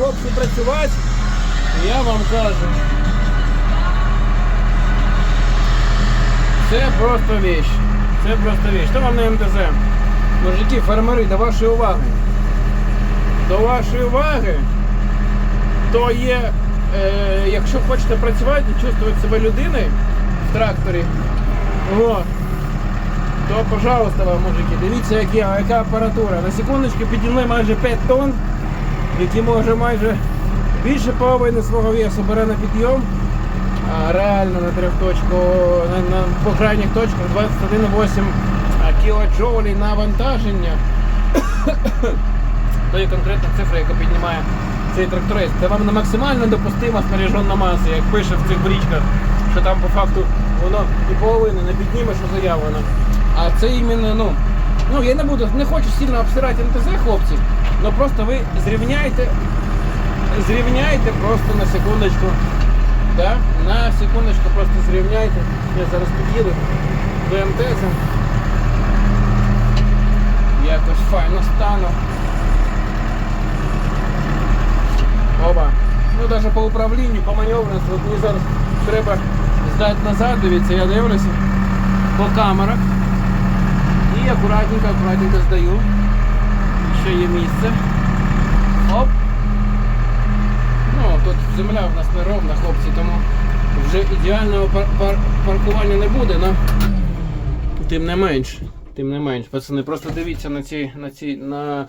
Хлопці працювати. Я вам кажу. Це просто вещь. Це просто вещь. Що вам на МТЗ? Мужики, фермери, до вашої уваги. До вашої уваги, то є, е, якщо хочете працювати і чувствувати себе людиною в тракторі, о, то, пожалуйста, вам, мужики, дивіться, які, яка апаратура. На секундочку підіймли майже 5 тонн, які може майже більше половини свого весу бере на підйом. А реально на трьохточку, на, на по крайніх точках 21,8 кілоджоулей навантаження. То є конкретна цифра, яка піднімає цей тракторець. Це вам не максимально допустима снаряжена маса, як пише в цих брічках, що там по факту воно і половини не підніме, що заявлено. А це іменно, ну, ну я не буду, не хочу сильно обсирати НТЗ, хлопці, але просто ви зрівняйте, зрівняйте просто на секундочку. Да? На секундочку просто зрівняйте. Я зараз під'їду до МТЗ. Якось файно стану. Оба. Ну навіть по управлінню, по маневренству, от мені зараз треба здати назад, дивіться, я дивлюся по камерах. І акуратненько, акуратненько здаю. Ще є місце. Оп. Ну, тут земля в нас не ровна, хлопці, тому вже ідеального пар- пар- паркування не буде, але тим не менш. Тим не менш, пацани, просто дивіться на ці. на ці. на.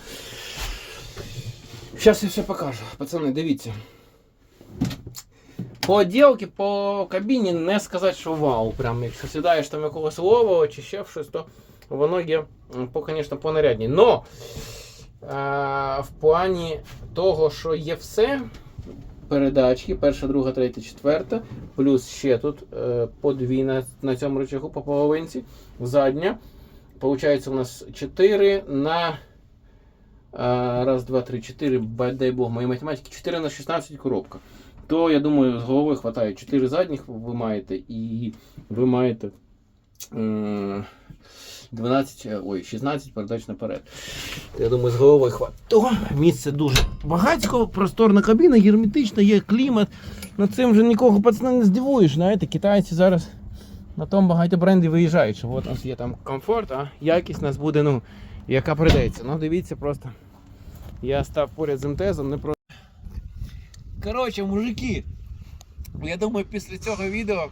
Зараз я все покажу. Пацани, дивіться. По отділки, по кабіні не сказати, що вау. Прям, якщо сідаєш там якогось лового чи ще щось, то воно є, по, звісно, понарядні. Но в плані того, що є все, передачки, перша, друга, третя, четверта, плюс ще тут е, по дві на, на цьому рычагу по половинці, задня. Получається у нас 4 на а, раз, два, три, 4, дай Бог, моей математики, 4 на 16 коробка. То, я думаю, з голови хватає 4 задніх ви маєте і ви маєте е, 12, е, ой, 16 передач наперед. Я думаю, з головою хватить. То місце дуже багатько, просторна кабіна, герметична, є клімат. На цим вже нікого пацана не здивуєш. Знаєте, китайці зараз на тому багато брендів виїжджають, що от у нас є там комфорт, а якість нас буде, ну, яка прийдеться. Ну, дивіться просто. Я став поряд з МТЗом, не просто. Коротше, мужики, я думаю, після цього відео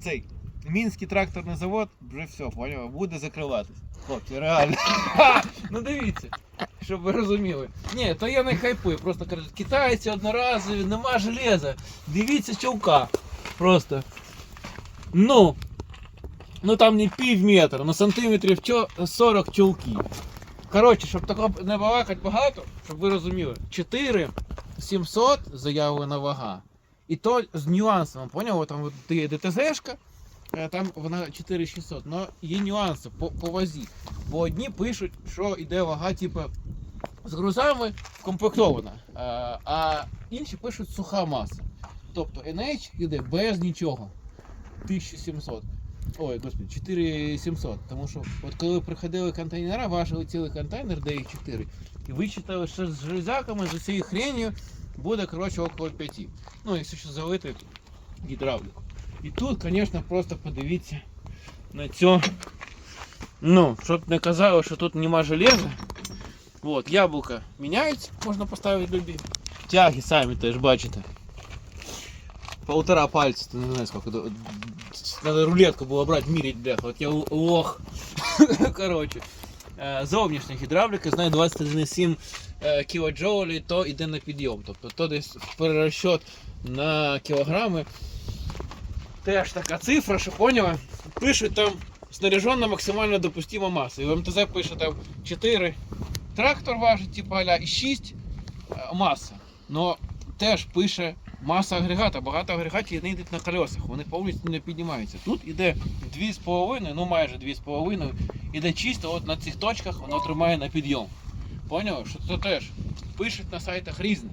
цей Мінський тракторний завод вже все, поняв, буде закриватись. Хлопці, реально. ну дивіться, щоб ви розуміли. Ні, то я не хайпую, просто кажуть, китайці одноразові, нема железа. Дивіться чулка. Просто. Ну. Ну там не пів метра, ну сантиметрів 40 чулків. Коротше, щоб такого не балакати багато, щоб ви розуміли, 4 700 заявлена вага. І то з нюансом, поняв? Там от є ДТЗшка, там вона 4600, але є нюанси по, по вазі. Бо одні пишуть, що йде вага, типу, з грузами комплектована, а, а інші пишуть суха маса. Тобто NH йде без нічого. 1700. Ой, господи, 4700. Тому що от коли приходили контейнера, важили цілий контейнер, де їх 4, і вичитали, що з железяками, з цією хренью буде, коротше, около 5. Ну, якщо ще залити гідравліку. І тут, звісно, просто подивіться на цю. Ну, щоб не казали, що тут нема железа. От, яблука міняються, можна поставити любі. Тяги самі теж бачите. Полтора пальца, ты не знаю сколько. это- Надо рулетку было брать, мерить, бляха. Вот я л- лох. Короче. Е, Зовнішня гідравліка, знає 21,7 е, кілоджоулі, то йде на підйом. Тобто то десь перерозчет на кілограми. Теж така цифра, що поняла. Пишуть там снаряжена максимально допустима маса. І в МТЗ пише там 4 трактор важить, типу аля, і 6 е, маса. Но теж пише маса агрегата. Багато агрегатів не йдуть на колесах, вони повністю не піднімаються. Тут іде 2,5, ну майже 2,5, іде чисто от на цих точках воно тримає на підйом. Поняв? Що це теж пишуть на сайтах різне.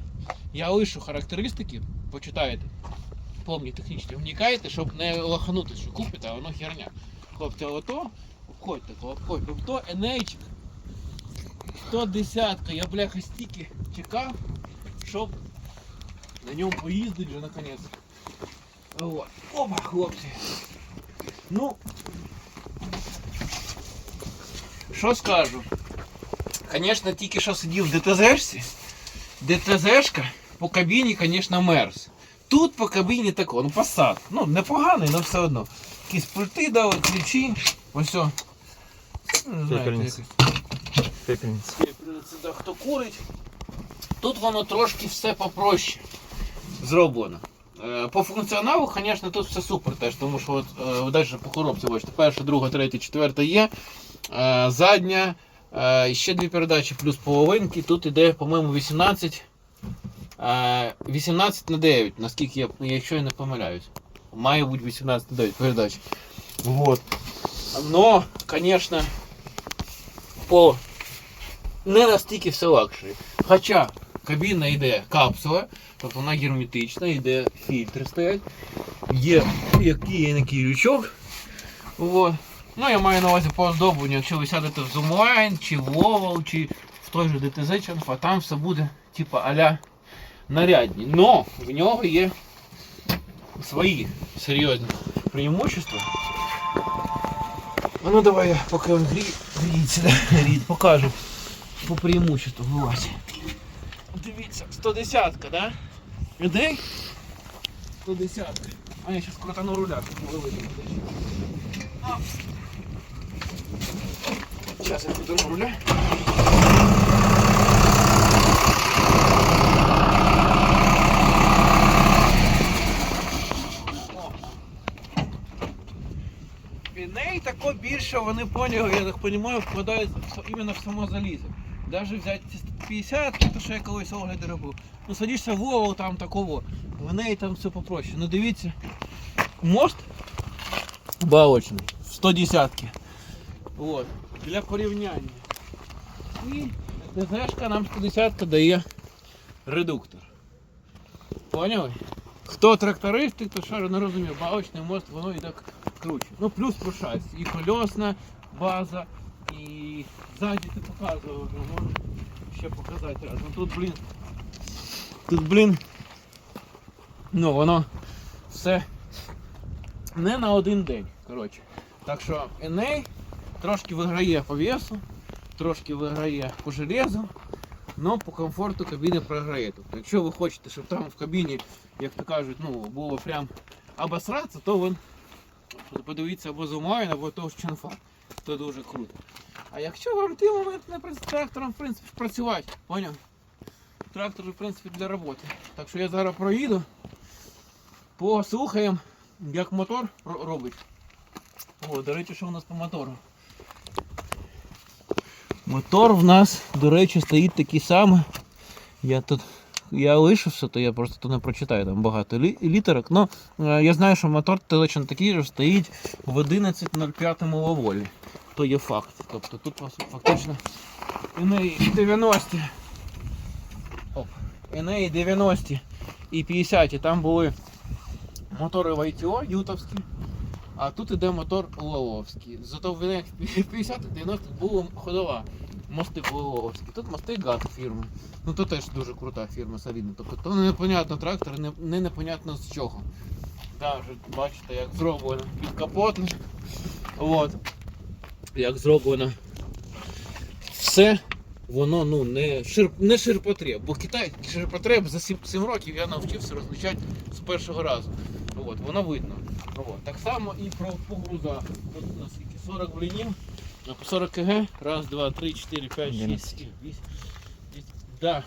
Я лишу характеристики, почитаєте. Повні технічні, вникайте, щоб не лоханути, що купите, а воно херня. Хлопці, ото обходьте, обходьте. То NH 110 я бляха стільки чекав, щоб на ньому поїздити вже наконець. Вот. Опа, хлопці. Ну, що скажу? Звісно, тільки що сидів в ДТЗшці. ДТЗшка по кабіні, звісно, мерз. Тут по кабіні тако, ну посад. Ну, непоганий, але все одно. Якісь пульти дали, ключі. Ось. о. Ну, не знаю, Пепельниця. якось. Пепельниця. Це да, хто курить. Тут воно трошки все попроще зроблено. Е, По функціоналу, звісно, тут все супер теж, тому що от, е, далі по коробці, бачите, перша, друга, третя, четверта є. Е, Задня, е, ще дві передачі плюс половинки. Тут іде, по-моєму, 18. Е, 18 на 9, наскільки я, якщо я не помиляюсь. Має бути 18 на 9 передач. Вот. Но, звісно, по не настільки все лакшері. Хоча кабіна йде капсула, тобто вона герметична, йде фільтри стоять, є який який лючок. От. Ну, я маю на увазі по оздобленню, якщо ви сядете в Zoomline, чи в Lowell, чи в той же DTZ Chanfa, там все буде типа аля нарядні. Но в нього є свої серйозні преимущества. А ну давай поки він грі... гріється, да, покажу по преимуществу вилазь. Дивіться, 110-ка, да? Ідей? 110-ка. А я зараз крутану руля, було видно. Зараз я крутану руля. О. І неї більше вони поняли, я так розумію, вкладають в- іменно в само залізо. Даже взяти ці 50, то що я колись огляди робив. Ну садишся в Вову, там такого. В неї там все попроще. Ну дивіться. Мост балочний. 110 От. Для порівняння. І ДЗшка нам 110 дає редуктор. Поняли? Хто трактористи, то що не розуміє, балочний мост, воно і так круче. Ну плюс по шасі. І колесна база, і ззаді ти показував вже, можу ще показати раз. Ну тут, блін. Тут, блін. Ну воно все не на один день. Коротше. Так що Еней трошки виграє по весу, трошки виграє по железу, але по комфорту кабіни програє. Тобто, якщо ви хочете, щоб там в кабіні, як то кажуть, ну, було прям обосратися, то ви подивіться або зумайн, або того ж чанфа. То дуже круто. А якщо вам той момент не трактором в принципі працювати, поняв? Трактор в принципі для роботи. Так що я зараз проїду, послухаємо, як мотор робить. О, до речі, що у нас по мотору? Мотор в нас, до речі, стоїть такий самий. Я тут я лишився, то я просто тут не прочитаю там багато лі- літерок. Ну, е, я знаю, що мотор точно такий же стоїть в 11.05 лаволі. То є факт. Тобто тут фак- фактично і неї 90. Оп. І неї 90 і 50 там були мотори в ITO ютовські. А тут іде мотор Лоловський. Зато в 50-90 була ходова. Мости Лоловські. Тут мости ГАТ фірми. Ну то теж дуже крута фірма, солідна. Тобто то непонятно трактор, не, не непонятно з чого. Даже бачите, як зроблено підкапотне. От. Як зроблено. Все воно ну, не, шир, не ширпотреб. Бо Китай ширпотреб за 7, 7 років я навчився розличати з першого разу. От, воно видно. От. Так само і про по грузах. Тут у нас 40 блінів, 40 кг. Раз, два, три, чотири, п'ять, шість, 11. сім, вісім. Да.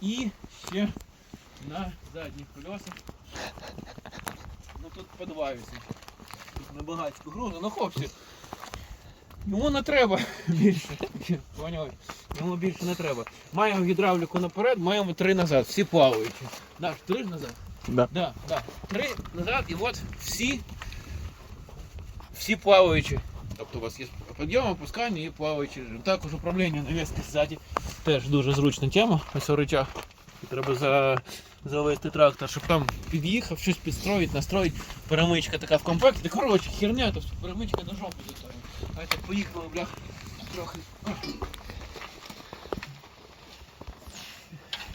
І ще на задніх колесах. Ну тут подваюся. Тут на багатську грузу. Ну хлопці. Йому не треба більше. Поняли? Йому більше не треба. Маємо гідравліку наперед, маємо три назад. Всі плаваючі. Наш три назад. Да. Да, да. Три назад і от всі, всі плаваючі. Тобто у вас є підйом, опускання і плаваючий режим. Також управління навіски ззаді. Теж дуже зручна тема. Ось у речах. Треба за, завести трактор, щоб там під'їхав, щось підстроїть, настроїть. Перемичка така в комплекті. Коротше, херня, тобто перемичка до жопи заставить. А це поїхали, бля, трохи.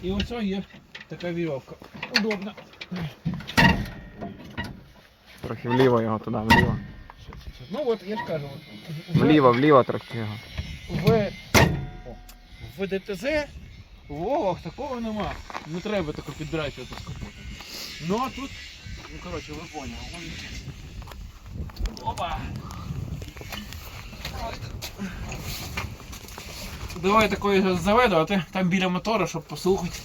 І ось є така вірьовка. Удобна. Трохи вліво його туди, вліво. Ну от я ж кажу, в- Вліво, вліво трохи його. в, в ДТЗ в Вовах такого нема. Не треба тако піддрачувати з капотом. Ну а тут, ну коротше, ви поняли. Опа! Давай такої заведу, а ти там біля мотора, щоб послухати,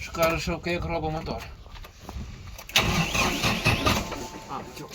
що каже, що як робить мотор. А,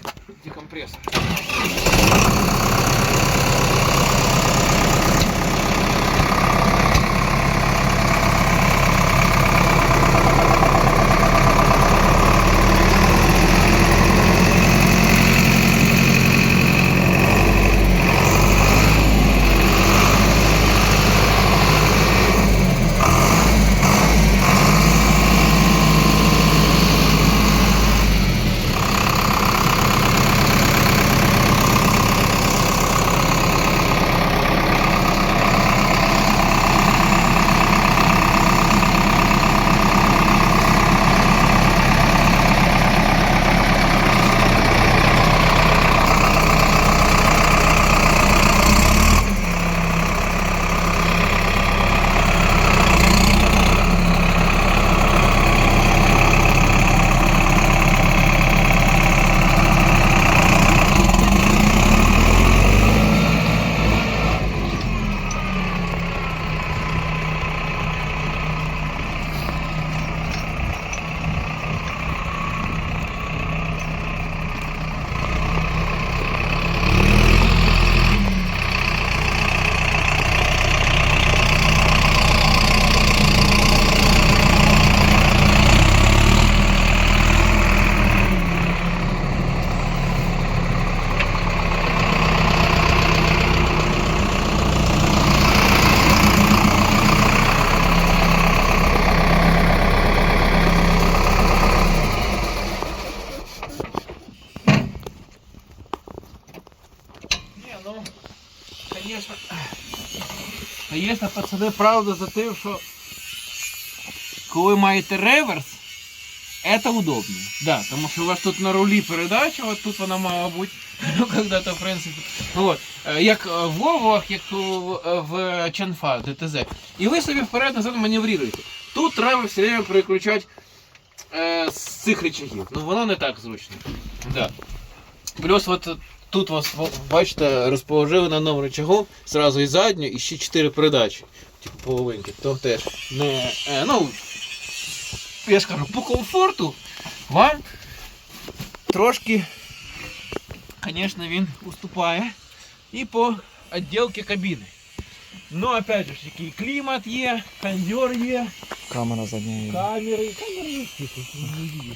конечно, конечно, пацани, правда за тим, що коли маєте реверс, это удобно. Да, тому що у вас тут на рулі передача, от тут вона мала бути. Ну, когда-то, в принципі. От, е, як в Вовах, як е, в Чанфа, ДТЗ. І ви собі вперед-назад маневруєте. Тут треба все время переключати е, з цих рычагів. Ну воно не так зручно. Да. Плюс от тут вас во- бачите, розположили на одному рычагу, зразу і задню, і ще 4 передачі. Типу половинки. То теж не. Е, ну, я ж кажу, по комфорту вам трошки, звісно, він уступає. І по відділці кабіни. Ну, опять же, ж, який клімат є, кондьор є. Камера задня є. Камеры, камеры есть типа, не видно.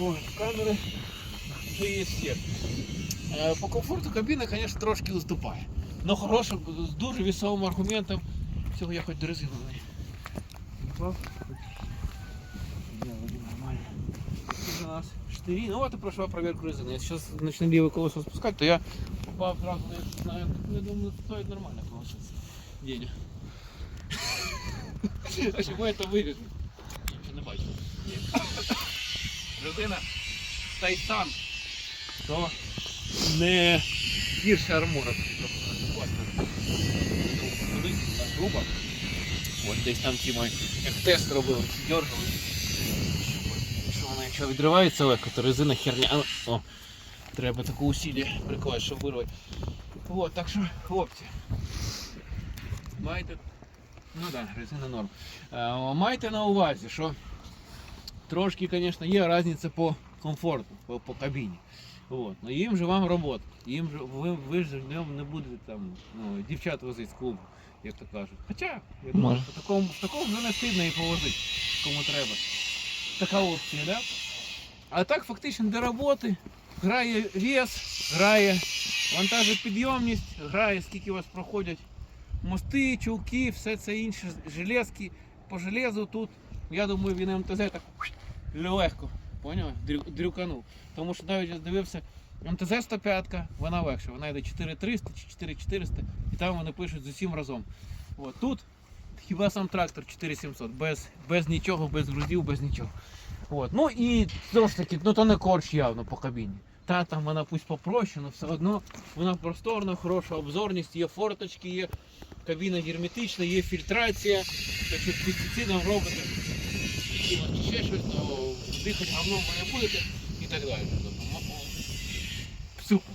Ой, камеры вже є всі. Е, По комфорту кабіна, звісно, трошки уступає. Но хорошим, з дуже весомим аргументом. Всього я хоч до резину на неї. Упав. Дело нормально. Тут у нас штыри. Ну вот и прошла проверку резины. Я сейчас начну левое колесо спускать, то я попал сразу на, на, я думаю, стоит нормально получится. Денег. А чому я то виріжу? Нічого не бачу. Ні. Людина Тайсан, то не гірше армора. Грубо. От десь там ті мої, тест робили, дергали. Що вона якщо відривається легко, то резина херня. О, треба таку усілля прикласти, щоб вирвати. От, так що, хлопці, маєте Ну так, да, резина норм. Е, Майте на увазі, що трошки, звісно, є різниця по комфорту, по, по кабіні. От. Ну їм же вам робота. Їм же, ви, ви ж не, не будете там ну, дівчат возити з клубу, як то кажуть. Хоча, я думаю, Може. що такому, в такому вже не стидно і повозити, кому треба. Така опція, да? А так фактично до роботи грає вес, грає вантажопідйомність, грає скільки у вас проходять мости, чулки, все це інше, железки. По железу тут, я думаю, він МТЗ так легко, поняв? Дрюканув. Тому що навіть я дивився, МТЗ 105, вона легша, вона йде 4300 чи 4400, і там вони пишуть з усім разом. От тут Хіба сам трактор 4700, без, без нічого, без грузів, без нічого. От. Ну і знову ж таки, ну то не корч явно по кабіні. Та там вона пусть попроще, але все одно вона просторна, хороша обзорність, є форточки, є кабіна герметична, є фільтрація. Якщо пестицидом робите, і ще щось, то дихати говном ви не будете і так далі. Тобто, ну, Супер.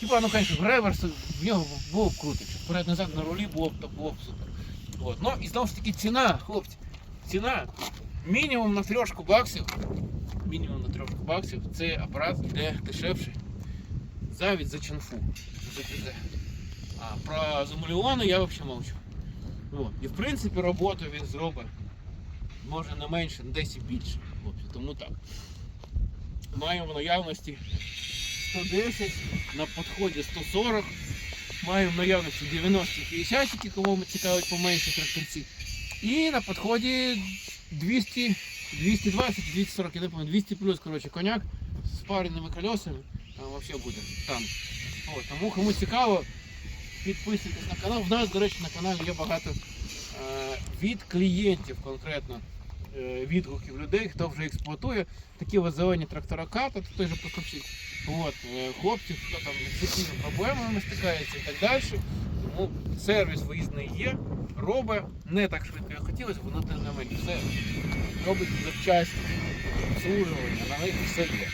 Хіба, ну, звісно, реверс в нього було б круто. Якщо вперед-назад на рулі було б, то було б супер. От. Ну і знову ж таки ціна, хлопці. Ціна мінімум на трьошку баксів. Мінімум на трьошку баксів. Цей апарат йде дешевший. Завід за чанфу. За ТЗ. А про замуліони я взагалі мовчу. От. І в принципі роботу він зробить. Може не менше, десь і більше. Хлопці. Тому так. Маємо в наявності 110, на підході 140. Маємо в наявності 90 50 кому цікавить поменше тракторці. І на підході 200, 220, 240, я не пам'ятаю, 200 плюс, коротше, коняк з пареними колесами. Там взагалі буде там. От, тому кому цікаво, підписуйтесь на канал. В нас, до речі, на каналі є багато е, від клієнтів конкретно відгуків людей, хто вже експлуатує такі от зелені трактора ката, то той же поставщик. От, е, хлопці, хто там з якими проблемами стикається і так далі. Тому сервіс виїзний є, робить не так швидко, як хотілося, воно тим не менше все робить завчасно, обслужування, на них все є.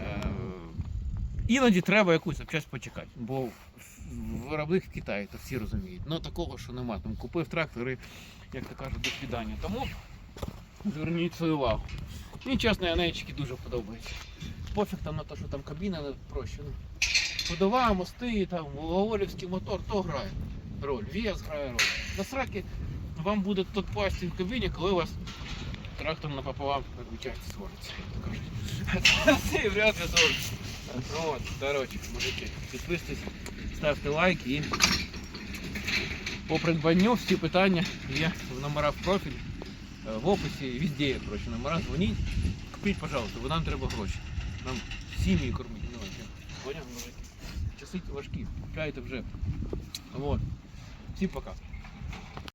Е, Іноді треба якусь запчасть почекати, бо виробник в Китаї, то всі розуміють. Ну такого, що нема. Там купив трактори, як то кажуть, до свідання. Тому зверніть свою увагу. Мені чесно, янейчики дуже подобаються. Пофіг там на те, що там кабіна проще. Ну, ходова, мости, там, Гаолівський мотор, то грає роль. Вес грає роль. На сраки вам буде тот пасти в кабіні, коли у вас трактор напополам, як ви часто свариться. Це вряд ли зовсім. От, коротше, мужики, підписуйтесь, ставте лайк і по придбанню всі питання є в номерах е, в описі, везде коротше, номера, дзвоніть. Купіть, пожалуйста, бо нам треба гроші. Нам сім'ї кормити. Ну. Поняв, мужики? Часи важкі, купляйте вже. Вот. Всім пока.